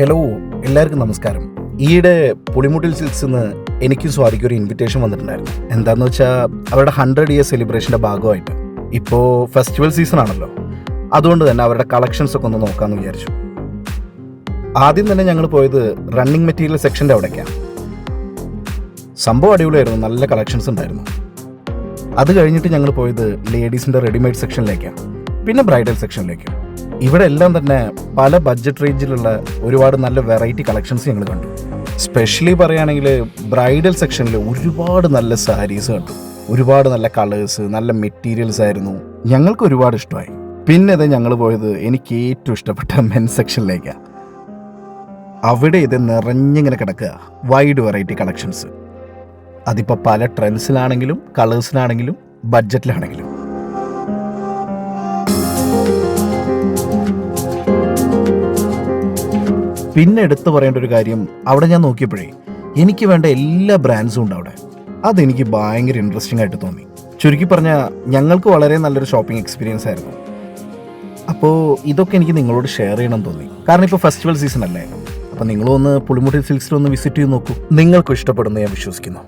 Hello എല്ലാവർക്കും നമസ്കാരം. ഈയിടെ പുളിമുട്ടിൽ സിൽക്സ് നിന്ന് എനിക്കും സ്വാതിക്ക് ഒരു ഇൻവിറ്റേഷൻ വന്നിട്ടുണ്ടായിരുന്നു. എന്താന്ന് വെച്ചാൽ അവരുടെ ഹൺഡ്രഡ് ഇയർ സെലിബ്രേഷന്റെ ഭാഗമായിട്ട്. ഇപ്പോൾ ഫെസ്റ്റിവൽ സീസൺ ആണല്ലോ. അതുകൊണ്ട് തന്നെ അവരുടെ കളക്ഷൻസ് ഒക്കെ ഒന്ന് നോക്കാമെന്ന് വിചാരിച്ചു. ആദ്യം തന്നെ ഞങ്ങൾ പോയത് റണ്ണിങ് മെറ്റീരിയൽ സെക്ഷന്റെ അവിടേക്കാണ്. സംഭവം അടിപൊളിയായിരുന്നു നല്ല കളക്ഷൻസ് ഉണ്ടായിരുന്നു. അത് കഴിഞ്ഞിട്ട് ഞങ്ങൾ പോയത് ലേഡീസിന്റെ റെഡിമെയ്ഡ് സെക്ഷനിലേക്കാണ് പിന്നെ ബ്രൈഡൽ സെക്ഷനിലേക്കും ഇവിടെ എല്ലാം തന്നെ പല ബഡ്ജറ്റ് റേഞ്ചിലുള്ള ഒരുപാട് നല്ല വെറൈറ്റി കളക്ഷൻസ് ഞങ്ങൾ കണ്ടു. സ്പെഷ്യലി പറയുകയാണെങ്കിൽ ബ്രൈഡൽ സെക്ഷനിൽ ഒരുപാട് നല്ല സാരീസ് കണ്ടു. ഒരുപാട് നല്ല കളേഴ്സ് നല്ല മെറ്റീരിയൽസ് ആയിരുന്നു. ഞങ്ങൾക്ക് ഒരുപാട് ഇഷ്ടമായി. പിന്നെ ഇത് ഞങ്ങൾ പോയത് എനിക്ക് ഏറ്റവും ഇഷ്ടപ്പെട്ട മെൻ സെക്ഷനിലേക്കാണ് അവിടെ ഇത് നിറഞ്ഞിങ്ങനെ കിടക്കുക. വൈഡ് വെറൈറ്റി കളക്ഷൻസ് അതിപ്പോൾ പല ട്രെൻഡ്സിലാണെങ്കിലും കളേഴ്സിലാണെങ്കിലും ബഡ്ജറ്റിലാണെങ്കിലും പിന്നെ എടുത്തു പറയേണ്ട ഒരു കാര്യം അവിടെ ഞാൻ നോക്കിയപ്പോഴേ എനിക്ക് വേണ്ട എല്ലാ ബ്രാൻഡ്സും ഉണ്ട് അവിടെ. അതെനിക്ക് ഭയങ്കര ഇൻട്രസ്റ്റിംഗ് ആയിട്ട് തോന്നി. ചുരുക്കി പറഞ്ഞാൽ ഞങ്ങൾക്ക് വളരെ നല്ലൊരു ഷോപ്പിംഗ് എക്സ്പീരിയൻസ് ആയിരുന്നു. അപ്പോൾ ഇതൊക്കെ എനിക്ക് നിങ്ങളോട് ഷെയർ ചെയ്യണം തോന്നി. കാരണം ഇപ്പോൾ ഫെസ്റ്റിവൽ സീസൺ അല്ലേ? അപ്പോൾ നിങ്ങളൊന്ന് പുളിമുട്ടി സിൽക്സിലൊന്ന് വിസിറ്റ് ചെയ്ത് നോക്കൂ. നിങ്ങൾക്കും ഇഷ്ടപ്പെടുന്നു ഞാൻ വിശ്വസിക്കുന്നു.